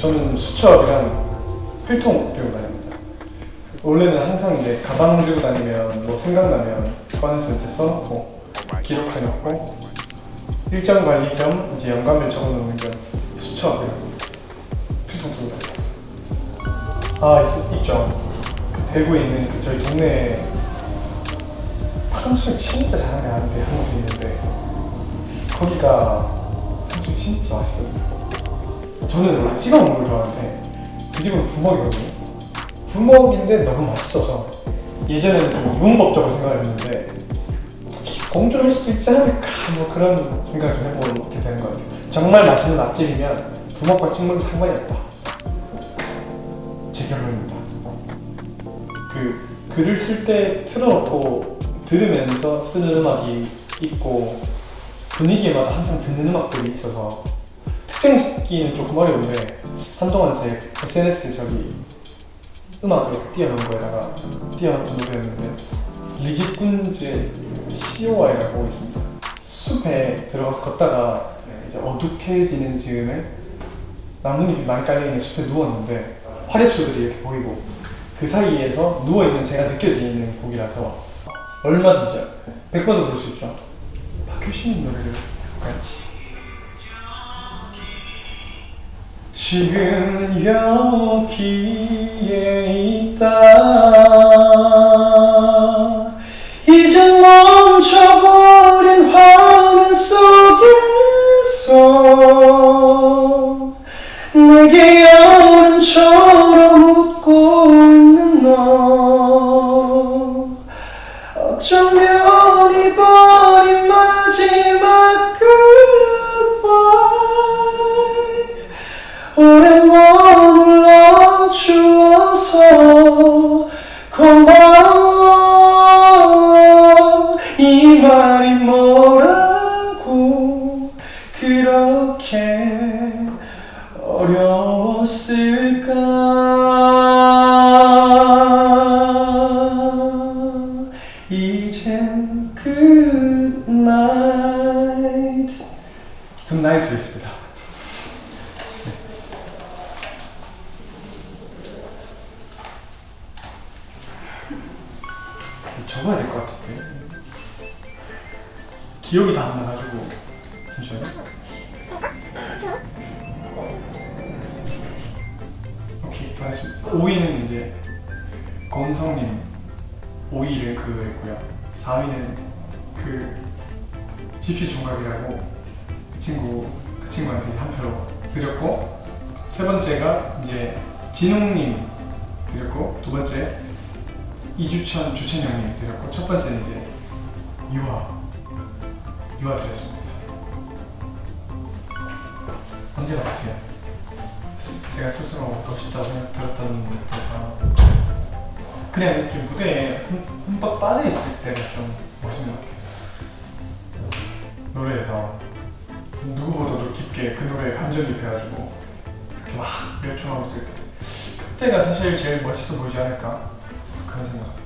저는 수첩이랑 필통 들고 다닙니다. 원래는 항상 이제 가방 들고 다니면 뭐 생각나면 꺼내서 이제 써놓고 기록해놓고 일정 관리 겸 이제 연관별 적어놓는 겸 수첩이랑 필통 들고 다닙니다. 아 있, 있죠. 그 대구에 있는 그 저희 동네에 탕수육 진짜 잘하는 아는데 한 곳이 있는데 거기가 탕수육 진짜 맛있거든요. 저는 원래 찍어 먹는 걸 좋아하는데 그 집은 부먹이거든요. 부먹인데 너무 맛있어서 예전에는 좀 이분법적으로 생각을 했는데 공주를 할 수도 있지 않을까 뭐 그런 생각을 좀 해보게 되는 것 같아요. 정말 맛있는 맛집이면 부먹과 식물은 상관이 없다. 제 결론입니다. 그 글을 쓸 때 틀어놓고 들으면서 쓰는 음악이 있고 분위기마다 항상 듣는 음악들이 있어서 특정 짓기는 조금 어려운데 한동안 제 SNS 저기 음악을 이렇게 띄워놓은 거에다가 띄워놓던 노래였는데 리지꾼즈의 COI라고 있습니다. 숲에 들어가서 걷다가 이제 어둑해지는 즈음에 나뭇잎이 많이 깔려있는 숲에 누웠는데 화렵수들이 이렇게 보이고 그 사이에서 누워있는 제가 느껴지는 곡이라서 얼마든지 100번도 부를 수 있죠. 박효신 노래를 해볼 지금 여기에 있다. 이제 멈춰버린 화면 속에서 내게 여름처 오래 머물러 주어서 고마워. 이 말이 뭐라고 그렇게 어려웠을까? 이젠 굿나잇 굿나잇을 습니다 적어야 될 것 같은데. 기억이 다 안 나가지고. 잠시만요. 오케이 다 했습니다. 5위는 이제 권성님 5위를 그거 했고요. 4위는 그 집시 총각이라고 그 친구 그 친구한테 한표 드렸고 세 번째가 이제 진웅님 드렸고 두 번째 이주천 주천영님 드렸고 첫 번째는 이제 유아 유아 드렸습니다. 언제 받으세요? 제가 스스로 멋있다고 생각 들었던 것들가 그냥 이렇게 무대에 흠- 흠뻑 빠져 있을 때가 좀 멋있는 것 같아요. 노래에서 누구보다도 깊게 그 노래에 감정이입해가지고 이렇게 막 열중하고 있을 때 그때가 사실 제일 멋있어 보이지 않을까 그런 생각.